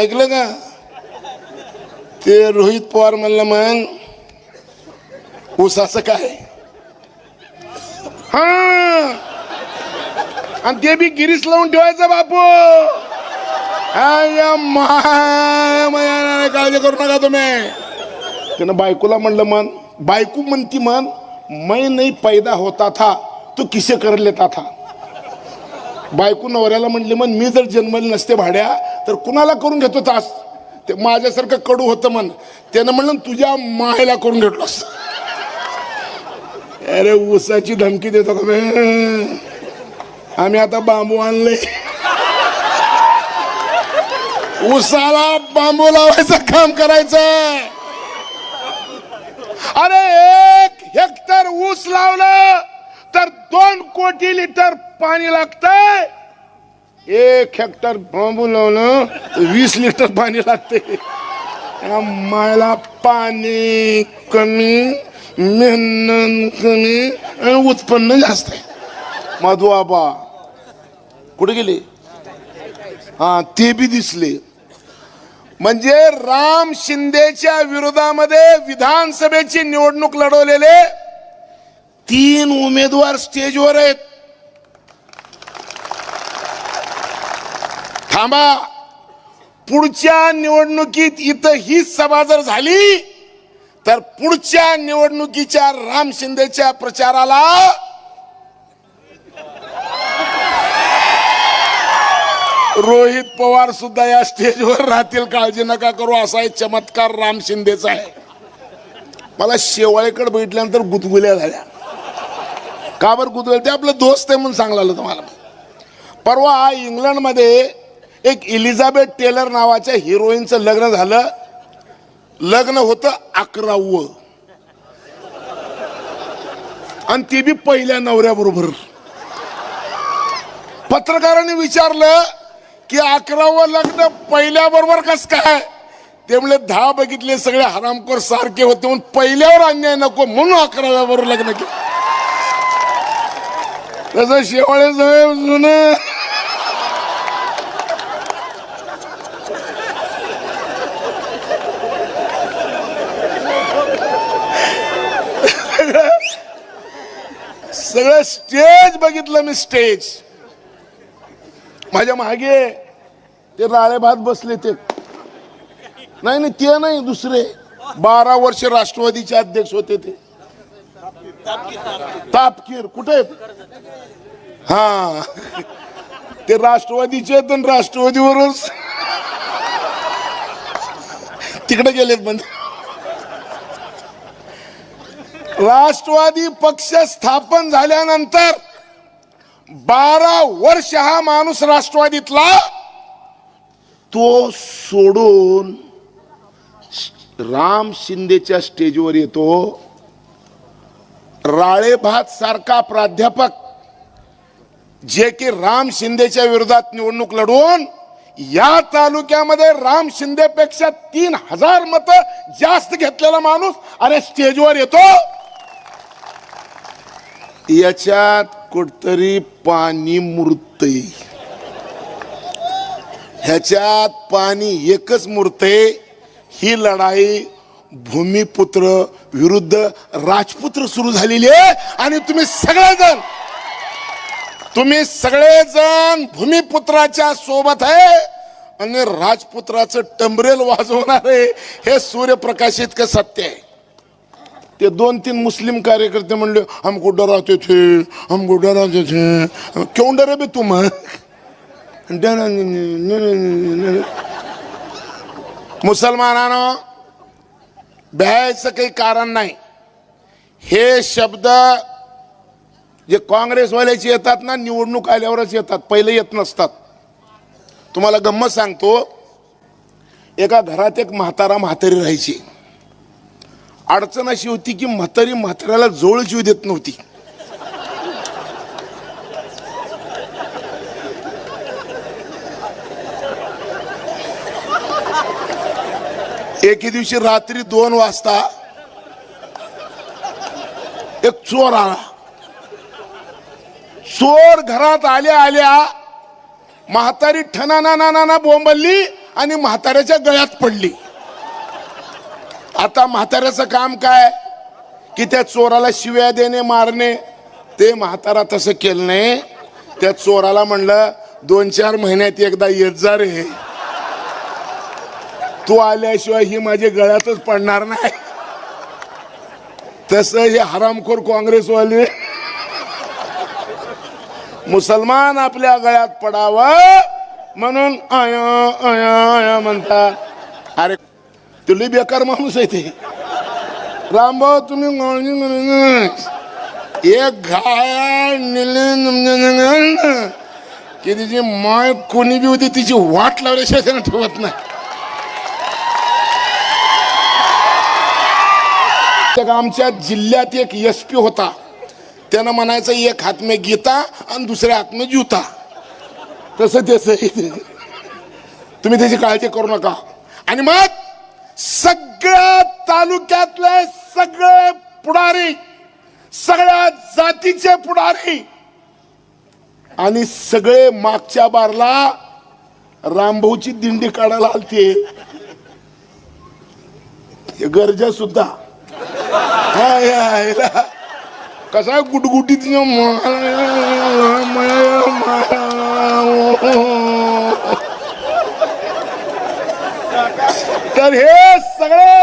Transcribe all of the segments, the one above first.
ऐकलं का? ते रोहित पवार म्हणलं मग ऊसाचं काय? हा. आणि ते बी गिरीस लावून ठेवायचं बापू. आय काळजी करू नका तुम्ही. त्यानं बायकोला म्हणलं मन बायको म्हणती मन मै नाही पैदा होता था तू किसे कर लेता था. बायको नवऱ्याला म्हणले मन मी जर जन्मले नसते भाड्या तर कुणाला करून घेतो तास ते माझ्यासारखं कडू होतं म्हण. त्यानं म्हणलं तुझ्या मायला करून घेतलोस अरे ऊसाची धमकी देतो का आम्ही आता बांबू आणले. उसाला बांबू लावायचं काम करायचं अरे एक हेक्टर ऊस लावलं तर दोन कोटी लिटर पाणी लागतंय. एक हेक्टर बांबू लावणं वीस लिटर पाणी लागते. मायला पाणी कमी मेहनत कमी आणि उत्पन्न जास्त आहे. मधू कुठे गेले? हा ते बी दिसले. म्हणजे राम शिंदेच्या विरोधामध्ये विधानसभेची निवडणूक लढवलेले तीन उमेदवार स्टेजवर आहेत. थांबा. पुढच्या निवडणुकीत इथं ही सभा जर झाली तर पुढच्या निवडणुकीच्या राम शिंदेच्या प्रचाराला रोहित पवार सुद्धा या स्टेजवर राहतील. काळजी नका करू असा एक चमत्कार राम शिंदेचा आहे. मला शेवाळेकडे बैठल्यानंतर गुदगुल्या झाल्या. का बरं गुदगुल्या? ते आपलं दोस्त आहे म्हणून सांगला तुम्हाला. परवा इंग्लंडमध्ये एक इलिझाबेथ टेलर नावाच्या हिरोईनचं लग्न झालं. लग्न होतं अकरावं. आणि ते बी पहिल्या नवऱ्याबरोबर. पत्रकारांनी विचारलं की अकरावं लग्न पहिल्या बरोबर कस काय? ते म्हणले दहा बघितले सगळे हरामखोर सारखे होते म्हणून पहिल्यावर अन्याय नको म्हणून अकराव्या बरोबर लग्न केलं. तसं शेवाळे जुनं सगळं स्टेज बघितलं मी स्टेज. माझ्या मागे ते राळे भात बसले ते. नाही नाही ते नाही दुसरे. बारा वर्ष राष्ट्रवादीचे अध्यक्ष होते ते. तापकीर कुठे? हा. ते राष्ट्रवादीचे आहेत आणि राष्ट्रवादीवरच. तिकडे गेलेत म्हणजे राष्ट्रवादी पक्ष स्थापन झाल्यानंतर बारा वर्ष हा माणूस राष्ट्रवादीतला तो सोडून राम शिंदेच्या स्टेजवर येतो. राळेभात सारखा प्राध्यापक जे की राम शिंदेच्या विरोधात निवडणूक लढवून या तालुक्यामध्ये राम शिंदेपेक्षा तीन हजार मत जास्त घेतलेला माणूस आणि स्टेजवर येतो. याच्यात कुठतरी पाणी मुरतय. ह्याच्यात पाणी एकच मुरते ही लढाई भूमिपुत्र विरुद्ध राजपुत्र सुरू झालेली आहे. आणि तुम्ही सगळेजण तुम्ही सगळेजण भूमिपुत्राच्या सोबत आहे. आणि राजपुत्राचं टंबरेल वाजवणार आहे. हे सूर्यप्रकाशित का सत्य आहे. ते दोन तीन मुस्लिम कार्यकर्ते म्हणले हमको डराते थे हमको डराते थे. क्यों डरे बे तुम मुसलमानानं भ्यायचं काही कारण नाही. हे शब्द जे काँग्रेसवाल्याचे येतात ना निवडणूक आल्यावरच येतात पहिले येत नसतात. तुम्हाला गंमत सांगतो एका घरात एक म्हातारा म्हातारी राहायची. अडचण अशी होती की म्हातारी म्हाताऱ्याला जोळ जीव देत नव्हती. एके दिवशी रात्री दोन वाजता एक चोर आला. चोर घरात आल्या आल्या म्हातारी ठना ना ना ना बोंबलली आणि म्हाताऱ्याच्या गळ्यात पडली. आता म्हाताऱ्याचं काम काय? की त्या चोराला शिव्या देणे मारणे. ते म्हातारा तसं केलं नाही. त्या चोराला म्हणलं दोन चार महिन्यात एकदा येत जा रे. तू आल्याशिवाय ही माझ्या गळ्यातच पडणार नाही. तस हे हरामखोर काँग्रेसवाले. मुसलमान आपल्या गळ्यात पडावं म्हणून अया अया अया म्हणता. अरे तुला बेकार माणूस आहे ते. रामभाऊ तुम्ही एक घाय निले की तिची माय कोणी बी होती तिची वाट लावल्याशिवाय ठेवत नाही. आमच्या जिल्ह्यात एक एस पी होता. त्यानं म्हणायचं एक हात मे गीता आणि दुसऱ्या हात में जुता. तसं त्याच आहे. तुम्ही त्याची काळजी करू नका. आणि मग सगळ्या तालुक्यातले सगळे पुढारी सगळ्या जातीचे पुढारी आणि सगळे मागच्या बारला रामभाऊची दिंडी काढायला आलते गरजा सुद्धा कसा गुटगुटीत तर हे सगळे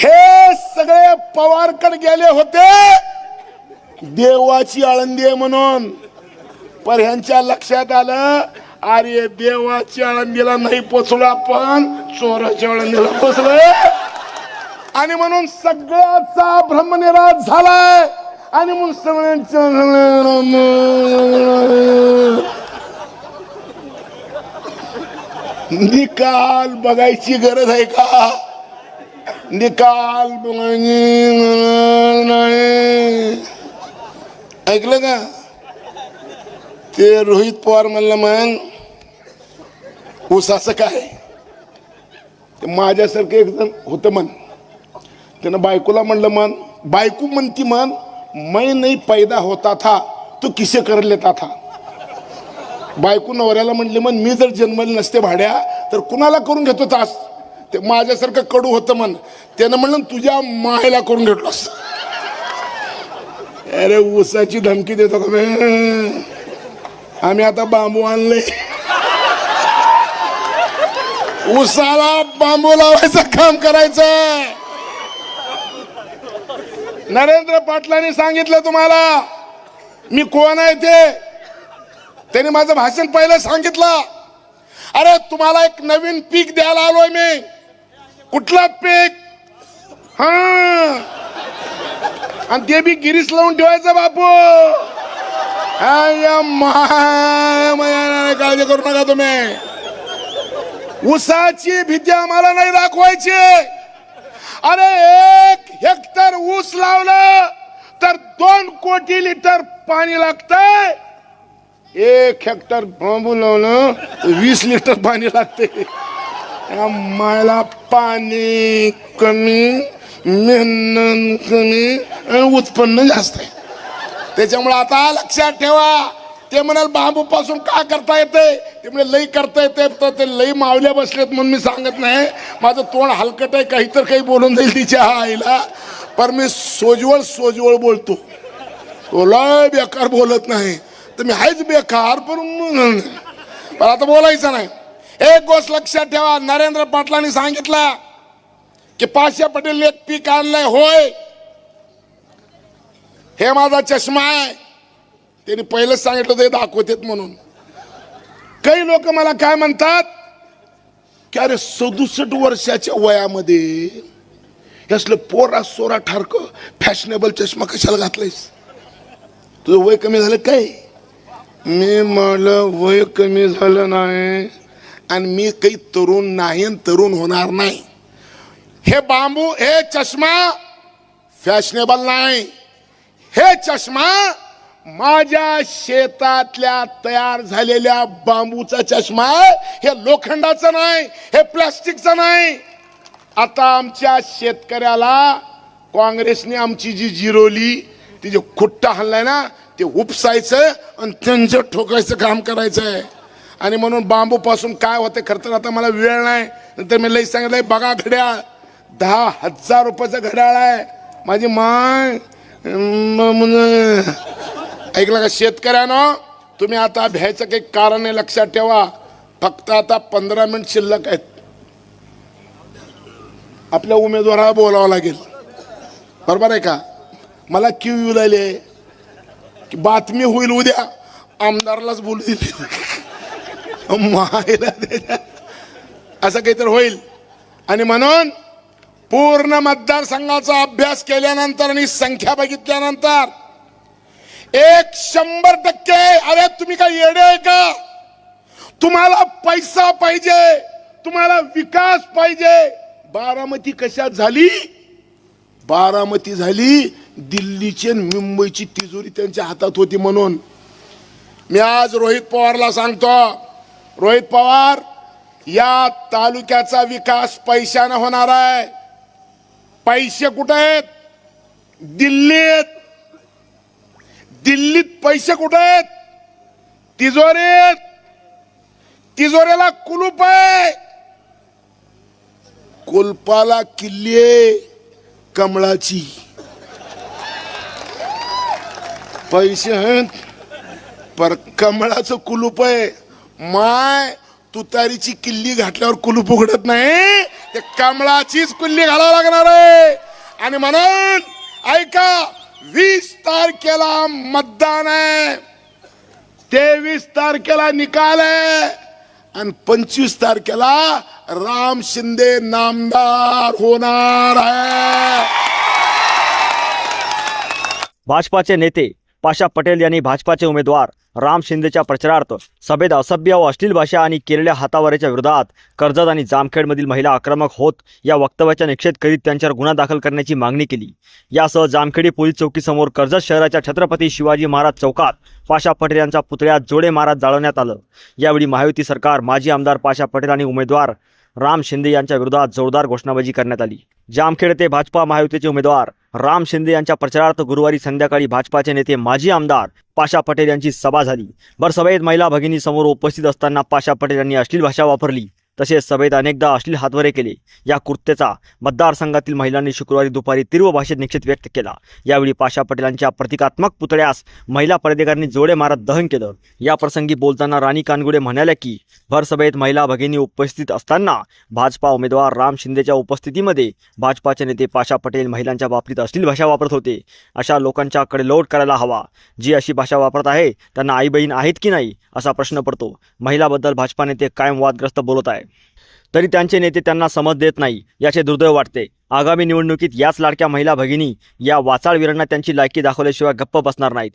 हे सगळे पवारकर गेले होते. देवाची आळंदी आहे म्हणून. पर ह्यांच्या लक्षात आलं अरे देवाची आळंदीला नाही पोचलो आपण चोराच्या आळंदीला पोचलोय आणि म्हणून सगळ्याचा भ्रमनिराश झालाय. आणि म्हणून सगळ्यांच्या निकाल बघायची गरज आहे का? निकाल नाही. ऐकलं का? ते रोहित पवार म्हणलं मग ऊसाचं काय? ते माझ्यासारखं एक जण होतं मन त्यानं बायकोला म्हणलं मन बायको म्हणती मन मै नाही पैदा होता था तू किसे कर लेता था? बायको नवऱ्याला म्हटले म्हण मी जर जन्मले नसते भाड्या तर कुणाला करून घेतो तास ते माझ्यासारखं कडू होतं म्हण त्यानं म्हणलं तुझ्या मायला करून घेतलोस अरे ऊसाची धमकी देतो का आम्ही आता बांबू आणले. उसाला बांबू लावायचं काम करायचं. नरेंद्र पाटलांनी सांगितलं तुम्हाला मी कोण आहे ते? त्यांनी माझं भाषण पहिलं सांगितलं. अरे तुम्हाला एक नवीन पीक द्यायला आलोय मी. कुठला पीक? हा. आणि ते बी गिरीस लावून ठेवायचं बापू. आय काळजी करू नका तुम्ही. ऊसाची भीती आम्हाला नाही दाखवायची. अरे एक हेक्टर ऊस लावलं तर दोन कोटी लिटर पाणी लागतंय. एक हेक्टर बांबू लावणं वीस लिटर पाणी लागते. या मायला पाणी कमी मेहनत कमी आणि उत्पन्न जास्त आहे. त्याच्यामुळे आता लक्षात ठेवा ते म्हणाल बांबू पासून का करता येते? ते म्हणजे लई करता येते. तर ते लई मावल्या बसलेत म्हणून मी सांगत नाही. माझं तोंड हलकट आहे काही तर काही बोलून जाईल तिच्या आईला. पण मी सोजवळ सोजवळ बोलतो. तो लय बेकार बोलत नाही. तर मी हायच बेकार पण पण आता बोलायचं नाही. एक गोष्ट लक्षात ठेवा नरेंद्र पाटलांनी सांगितलं की पाशा पटेल एक पीक आणलंय होय. हे माझा चष्मा आहे. त्यांनी पहिलंच सांगितलं ते दाखवतेत म्हणून. काही लोक मला काय म्हणतात? की अरे सदुसष्ट वर्षाच्या वयामध्ये असलं पोरा सोरा ठारक फॅशनेबल चष्मा कशाला घातलायस? तुझं वय कमी झालं काय? मी म्हणलं वय कमी झालं नाही आणि मी काही तरुण नाही आणि तरुण होणार नाही. हे बांबू हे चष्मा फॅशनेबल नाही. हे चष्मा माझ्या शेतातल्या तयार झालेल्या बांबूचा चष्मा हे लोखंडाचं नाही हे प्लास्टिकचं नाही. आता आमच्या शेतकऱ्याला काँग्रेसने आमची जी जिरोली ती जे खुट्टा हल्लाय ना ते उपसायचं आणि त्यांचं ठोकायचं काम करायचं आहे आणि म्हणून बांबूपासून काय होते खरं तर आता मला वेळ नाही. नंतर मी लई सांगितलंय बघा घड्याळ दहा हजार रुपयाचं घड्याळ आहे. माझी माय ऐकलं का शेतकऱ्यानं? तुम्ही आता भ्यायचं काही कारण आहे लक्षात ठेवा. फक्त आता पंधरा मिनिट शिल्लक आहेत. आपल्या उमेदवाराला बोलावं लागेल. बरोबर आहे का? मला क्यू येऊ लागले की बातमी होईल उद्या. आमदारलाच बोलू दिली. मायला असं काहीतरी होईल. आणि म्हणून पूर्ण मतदारसंघाचा अभ्यास केल्यानंतर आणि संख्या बघितल्यानंतर एक शंभर टक्के अरे तुम्ही काय येडे आहे का? तुम्हाला पैसा पाहिजे. तुम्हाला विकास पाहिजे. बारामती कशात झाली? बारामती झाली. दिल्लीची आणि मुंबईची तिजोरी त्यांच्या हातात होती म्हणून. मी आज रोहित पवारला सांगतो रोहित पवार या तालुक्याचा विकास पैशानं होणार आहे. पैसे कुठे आहेत? दिल्लीत. दिल्लीत पैसे कुठे आहेत? तिजोरीत. तिजोरीला कुलूप आहे. कुलपाला किल्ली कमळाची. पैसे आहेत पर कमळाचं कुलूप आहे. माय तुतारीची किल्ली घातल्यावर कुलूप उघडत नाही. ते कमळाचीच कुल्ली घालावं लागणार आहे. आणि म्हणून ऐका वीस तारखेला मतदान आहे. तेवीस तारखेला निकाल आहे. आणि पंचवीस तारखेला राम शिंदे नामदार होणार आहे. भाजपाचे नेते पाशा पटेल यांनी भाजपाचे उमेदवार राम शिंदेच्या प्रचारार्थ सभेत असभ्य व अश्लील भाषा आणि केलेल्या हातावारीच्या विरोधात कर्जत आणि जामखेडमधील महिला आक्रमक होत या वक्तव्याचा निषेध करीत त्यांच्यावर गुन्हा दाखल करण्याची मागणी केली. यासह जामखेडी पोलीस चौकीसमोर कर्जत शहराच्या छत्रपती शिवाजी महाराज चौकात पाशा पटेल यांचा पुतळ्यात जोडे महाराज जाळवण्यात आलं. यावेळी महायुती सरकार माजी आमदार पाशा पटेल आणि उमेदवार राम शिंदे यांच्या विरोधात जोरदार घोषणाबाजी करण्यात आली. जामखेड ते भाजपा महायुतीचे उमेदवार राम शिंदे यांच्या प्रचारार्थ गुरुवारी संध्याकाळी भाजपाचे नेते माजी आमदार पाशा पटेल यांची सभा झाली. भर सभेत महिला भगिनी समोर उपस्थित असताना पाशा पटेल यांनी अश्लील भाषा वापरली. तसेच सभेत अनेकदा अश्लील हातवरे केले. या कृत्याचा मतदारसंघातील महिलांनी शुक्रवारी दुपारी तीव्र भाषेत निश्चित व्यक्त केला. यावेळी पाशा पटेलांच्या प्रतिकात्मक पुतळ्यास महिला पदाधिकाऱ्यांनी जोडे मारत दहन केलं. या प्रसंगी बोलताना राणी कानगुडे म्हणाल्या की भर सभेत महिला भगिनी उपस्थित असताना भाजपा उमेदवार राम शिंदेच्या उपस्थितीमध्ये भाजपाचे नेते पाशा पटेल महिलांच्या बाबतीत अश्लील भाषा वापरत होते. अशा लोकांच्याकडे लोट करायला हवा. जी अशी भाषा वापरत आहे त्यांना आई बहीण आहेत की नाही असा प्रश्न पडतो. महिलाबद्दल भाजपा नेते कायम वादग्रस्त बोलत आहे तरी त्यांचे नेते त्यांना समज देत नाही याचे दुर्दैव वाटते. आगामी निवडणुकीत याच लाडक्या महिला भगिनी या वाचाळवीरांना त्यांची लायकी दाखवल्याशिवाय गप्प बसणार नाहीत.